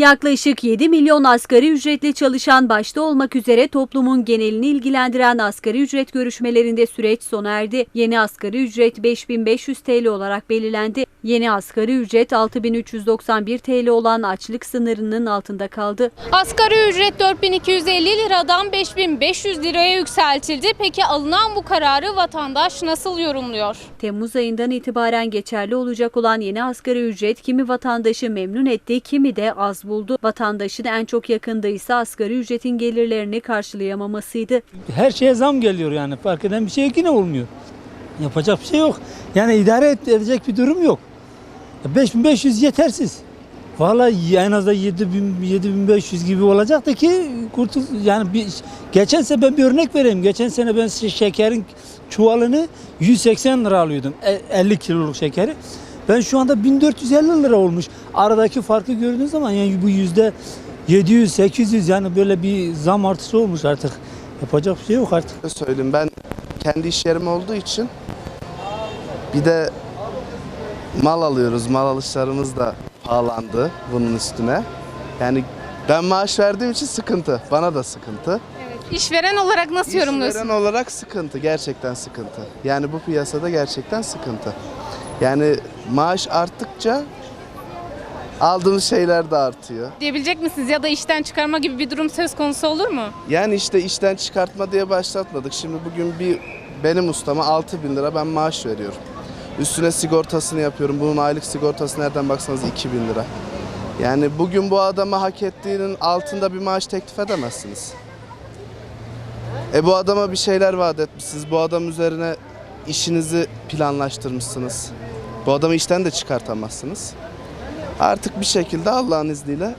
Yaklaşık 7 milyon asgari ücretli çalışan başta olmak üzere toplumun genelini ilgilendiren asgari ücret görüşmelerinde süreç sona erdi. Yeni asgari ücret 5500 TL olarak belirlendi. Yeni asgari ücret 6391 TL olan açlık sınırının altında kaldı. Asgari ücret 4250 liradan 5500 liraya yükseltildi. Peki alınan bu kararı vatandaş nasıl yorumluyor? Temmuz ayından itibaren geçerli olacak olan yeni asgari ücret kimi vatandaşı memnun etti, kimi de az buldu. Vatandaşın en çok yakında ise asgari ücretin gelirlerini karşılayamamasıydı. Her şeye zam geliyor yani. Fark eden bir şey yine olmuyor. Yapacak bir şey yok. Yani idare edecek bir durum yok. Ya 5500 yetersiz. Vallahi en az da 7000 7500 gibi olacaktı ki kurtul yani bir geçen sene ben bir örnek vereyim. Geçen sene ben şekerin çuvalını 180 lira alıyordum. E, 50 kiloluk şekeri. Ben şu anda 1450 lira olmuş. Aradaki farkı gördüğünüz zaman yani bu yüzde 700 800 yani böyle bir zam artışı olmuş artık. Yapacak bir şey yok artık. söyleyeyim ben kendi iş yerim olduğu için bir de mal alıyoruz. Mal alışlarımız da pahalandı bunun üstüne. Yani ben maaş verdiğim için sıkıntı. Bana da sıkıntı. İşveren olarak nasıl yorumluyorsun? İşveren olarak sıkıntı. Gerçekten sıkıntı. Yani bu piyasada gerçekten sıkıntı. Yani maaş arttıkça aldığımız şeyler de artıyor. Diyebilecek misiniz ya da işten çıkarma gibi bir durum söz konusu olur mu? Yani işte işten çıkartma diye başlatmadık. Şimdi bugün bir benim ustama 6 bin lira ben maaş veriyorum. Üstüne sigortasını yapıyorum. Bunun aylık sigortası nereden baksanız 2 bin lira. Yani bugün bu adama hak ettiğinin altında bir maaş teklif edemezsiniz. E bu adama bir şeyler vaat etmişsiniz. Bu adam üzerine işinizi planlaştırmışsınız. Bu adamı işten de çıkartamazsınız. Artık bir şekilde Allah'ın izniyle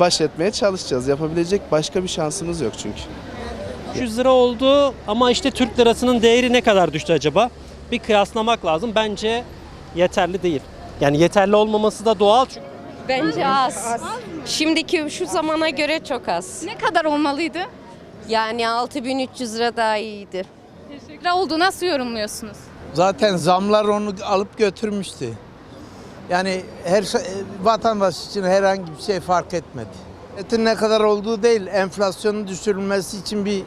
baş etmeye çalışacağız. Yapabilecek başka bir şansımız yok çünkü. 300 lira oldu ama işte Türk lirasının değeri ne kadar düştü acaba? Bir kıyaslamak lazım. Bence yeterli değil. Yani yeterli olmaması da doğal çünkü Bence az. Şimdiki şu zamana göre çok az. Ne kadar olmalıydı? Yani 6300 lira daha iyiydi. Lira olduğu nasıl yorumluyorsunuz? Zaten zamlar onu alıp götürmüştü. Yani her şey, vatandaş için herhangi bir şey fark etmedi. Etin ne kadar olduğu değil, enflasyonun düşürülmesi için bir e,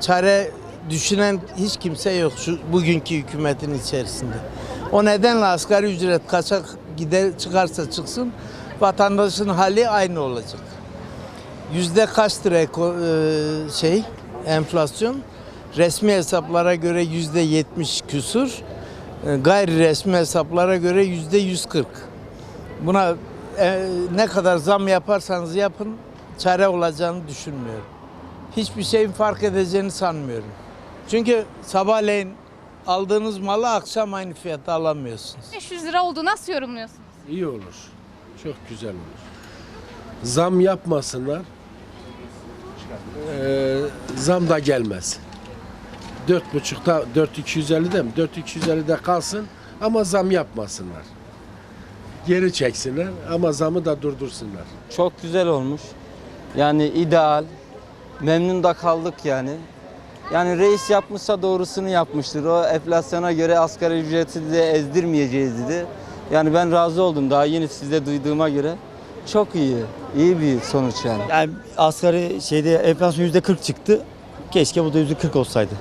çare düşünen hiç kimse yok şu bugünkü hükümetin içerisinde. O nedenle asgari ücret kaçak gider çıkarsa çıksın vatandaşın hali aynı olacak. Yüzde kaç lira e, şey enflasyon? Resmi hesaplara göre yüzde yetmiş küsur, e, gayri resmi hesaplara göre yüzde yüz kırk. Buna e, ne kadar zam yaparsanız yapın çare olacağını düşünmüyorum. Hiçbir şeyin fark edeceğini sanmıyorum. Çünkü sabahleyin aldığınız malı akşam aynı fiyata alamıyorsunuz. 500 lira olduğu nasıl yorumluyorsunuz? İyi olur. Çok güzel olur. Zam yapmasınlar. Ee, zam da gelmez. 4.5'ta 4250'de mi? 4250'de kalsın ama zam yapmasınlar. Geri çeksinler ama zamı da durdursunlar. Çok güzel olmuş. Yani ideal. Memnun da kaldık yani. Yani reis yapmışsa doğrusunu yapmıştır. O enflasyona göre asgari ücreti de ezdirmeyeceğiz dedi. Yani ben razı oldum daha yeni sizde duyduğuma göre. Çok iyi. İyi bir sonuç yani. Yani asgari şeyde enflasyon %40 çıktı. Keşke bu da %40 olsaydı.